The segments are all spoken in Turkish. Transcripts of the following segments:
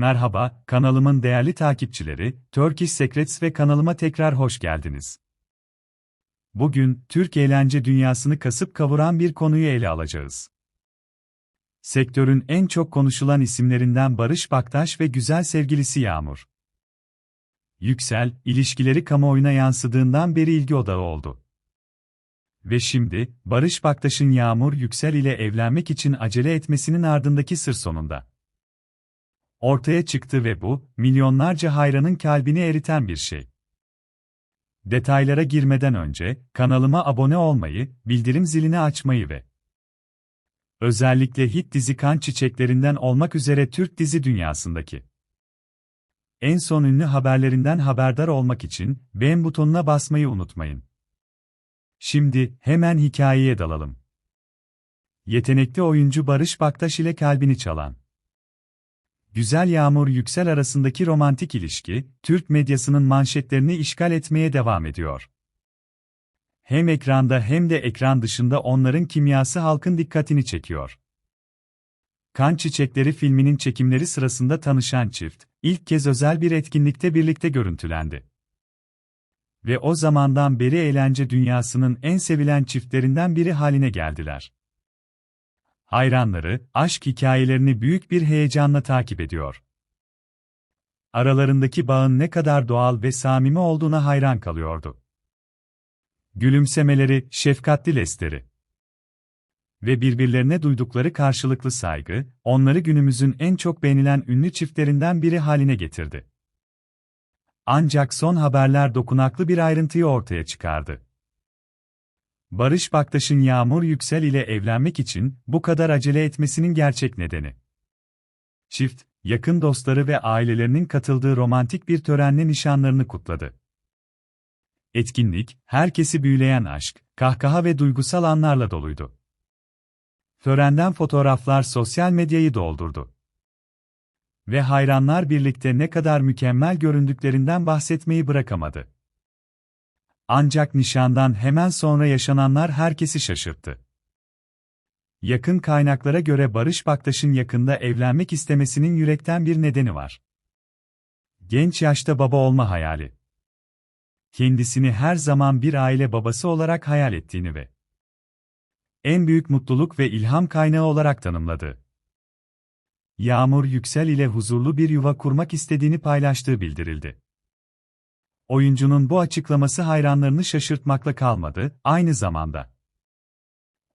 Merhaba, kanalımın değerli takipçileri, Turkish Secrets ve kanalıma tekrar hoş geldiniz. Bugün, Türk eğlence dünyasını kasıp kavuran bir konuyu ele alacağız. Sektörün en çok konuşulan isimlerinden Barış Baktaş ve güzel sevgilisi Yağmur. Yüksel, ilişkileri kamuoyuna yansıdığından beri ilgi odağı oldu. Ve şimdi, Barış Baktaş'ın Yağmur Yüksel ile evlenmek için acele etmesinin ardındaki sır sonunda ortaya çıktı ve bu, milyonlarca hayranın kalbini eriten bir şey. Detaylara girmeden önce, kanalıma abone olmayı, bildirim zilini açmayı ve özellikle hit dizi kan çiçeklerinden olmak üzere Türk dizi dünyasındaki en son ünlü haberlerinden haberdar olmak için beğen butonuna basmayı unutmayın. Şimdi hemen hikayeye dalalım. Yetenekli oyuncu Barış Baktaş ile kalbini çalan Güzel Yağmur Yüksel arasındaki romantik ilişki, Türk medyasının manşetlerini işgal etmeye devam ediyor. Hem ekranda hem de ekran dışında onların kimyası halkın dikkatini çekiyor. Kan Çiçekleri filminin çekimleri sırasında tanışan çift, ilk kez özel bir etkinlikte birlikte görüntülendi. Ve o zamandan beri eğlence dünyasının en sevilen çiftlerinden biri haline geldiler. Hayranları, aşk hikayelerini büyük bir heyecanla takip ediyor. Aralarındaki bağın ne kadar doğal ve samimi olduğuna hayran kalıyordu. Gülümsemeleri, şefkatli lesteri ve birbirlerine duydukları karşılıklı saygı, onları günümüzün en çok beğenilen ünlü çiftlerinden biri haline getirdi. Ancak son haberler dokunaklı bir ayrıntıyı ortaya çıkardı. Barış Baktaş'ın Yağmur Yüksel ile evlenmek için bu kadar acele etmesinin gerçek nedeni. Çift, yakın dostları ve ailelerinin katıldığı romantik bir törenle nişanlarını kutladı. Etkinlik, herkesi büyüleyen aşk, kahkaha ve duygusal anlarla doluydu. Törenden fotoğraflar sosyal medyayı doldurdu. Ve hayranlar birlikte ne kadar mükemmel göründüklerinden bahsetmeyi bırakamadı. Ancak nişandan hemen sonra yaşananlar herkesi şaşırttı. Yakın kaynaklara göre Barış Baktaş'ın yakında evlenmek istemesinin yürekten bir nedeni var. Genç yaşta baba olma hayali. Kendisini her zaman bir aile babası olarak hayal ettiğini ve en büyük mutluluk ve ilham kaynağı olarak tanımladı. Yağmur Yüksel ile huzurlu bir yuva kurmak istediğini paylaştığı bildirildi. Oyuncunun bu açıklaması hayranlarını şaşırtmakla kalmadı, aynı zamanda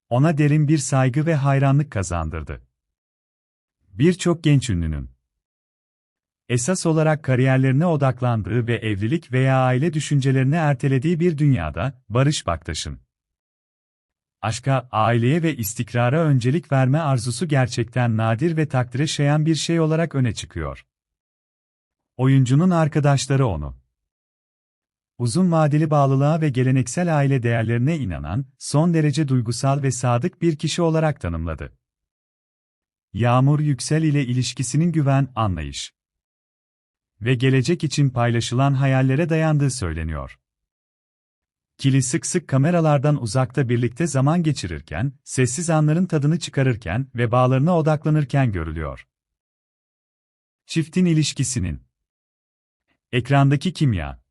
ona derin bir saygı ve hayranlık kazandırdı. Birçok genç ünlünün esas olarak kariyerlerine odaklandığı ve evlilik veya aile düşüncelerini ertelediği bir dünyada, Barış Baktaş'ın aşka, aileye ve istikrara öncelik verme arzusu gerçekten nadir ve takdire şayan bir şey olarak öne çıkıyor. Oyuncunun arkadaşları onu uzun vadeli bağlılığa ve geleneksel aile değerlerine inanan, son derece duygusal ve sadık bir kişi olarak tanımladı. Yağmur Yüksel ile ilişkisinin güven, anlayış ve gelecek için paylaşılan hayallere dayandığı söyleniyor. Kili sık sık kameralardan uzakta birlikte zaman geçirirken, sessiz anların tadını çıkarırken ve bağlarına odaklanırken görülüyor. Çiftin ilişkisinin ekrandaki kimya